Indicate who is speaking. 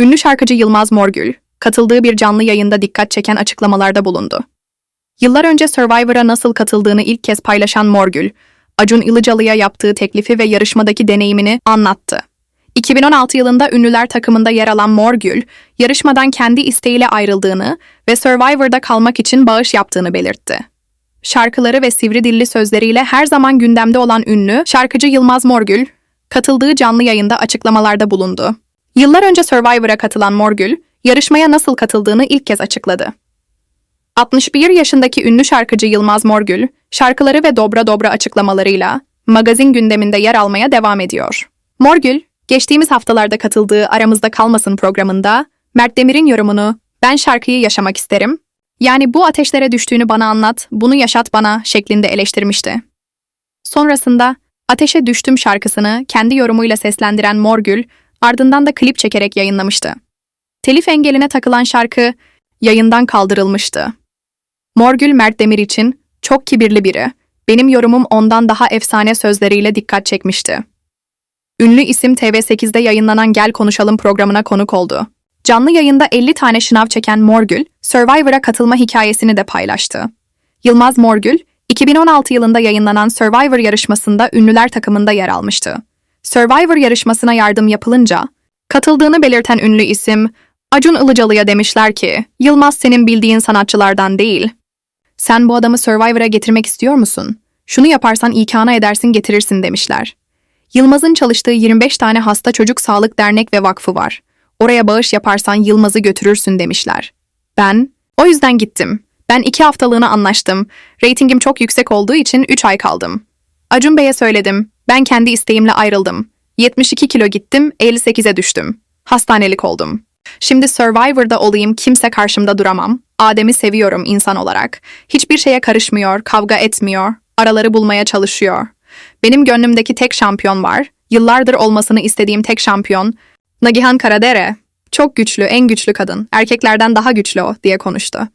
Speaker 1: Ünlü şarkıcı Yılmaz Morgül, katıldığı bir canlı yayında dikkat çeken açıklamalarda bulundu. Yıllar önce Survivor'a nasıl katıldığını ilk kez paylaşan Morgül, Acun Ilıcalı'ya yaptığı teklifi ve yarışmadaki deneyimini anlattı. 2016 yılında ünlüler takımında yer alan Morgül, yarışmadan kendi isteğiyle ayrıldığını ve Survivor'da kalmak için bağış yaptığını belirtti. Şarkıları ve sivri dilli sözleriyle her zaman gündemde olan ünlü şarkıcı Yılmaz Morgül, katıldığı canlı yayında açıklamalarda bulundu. Yıllar önce Survivor'a katılan Morgül, yarışmaya nasıl katıldığını ilk kez açıkladı. 61 yaşındaki ünlü şarkıcı Yılmaz Morgül, şarkıları ve dobra dobra açıklamalarıyla magazin gündeminde yer almaya devam ediyor. Morgül, geçtiğimiz haftalarda katıldığı Aramızda Kalmasın programında Mert Demir'in yorumunu "Ben şarkıyı yaşamak isterim. Yani bu ateşlere düştüğünü bana anlat, bunu yaşat bana" şeklinde eleştirmişti. Sonrasında Ateşe Düştüm şarkısını kendi yorumuyla seslendiren Morgül, ardından da klip çekerek yayınlamıştı. Telif engeline takılan şarkı yayından kaldırılmıştı. Morgül Mert Demir için çok kibirli biri. Benim yorumum ondan daha efsane sözleriyle dikkat çekmişti. Ünlü isim TV8'de yayınlanan Gel Konuşalım programına konuk oldu. Canlı yayında 50 tane şınav çeken Morgül, Survivor'a katılma hikayesini de paylaştı. Yılmaz Morgül, 2016 yılında yayınlanan Survivor yarışmasında ünlüler takımında yer almıştı. Survivor yarışmasına yardım yapılınca, katıldığını belirten ünlü isim, Acun Ilıcalı'ya demişler ki, Yılmaz senin bildiğin sanatçılardan değil. Sen bu adamı Survivor'a getirmek istiyor musun? Şunu yaparsan ikana edersin getirirsin demişler. Yılmaz'ın çalıştığı 25 tane hasta çocuk sağlık dernek ve vakfı var. Oraya bağış yaparsan Yılmaz'ı götürürsün demişler. Ben, o yüzden gittim. Ben iki haftalığına anlaştım. Ratingim çok yüksek olduğu için 3 ay kaldım. Acun Bey'e söyledim. Ben kendi isteğimle ayrıldım. 72 kilo gittim, 58'e düştüm. Hastanelik oldum. Şimdi Survivor'da olayım kimse karşımda duramam. Adem'i seviyorum insan olarak. Hiçbir şeye karışmıyor, kavga etmiyor, araları bulmaya çalışıyor. Benim gönlümdeki tek şampiyon var. Yıllardır olmasını istediğim tek şampiyon. Nagihan Karadere. Çok güçlü, en güçlü kadın. Erkeklerden daha güçlü o diye konuştu.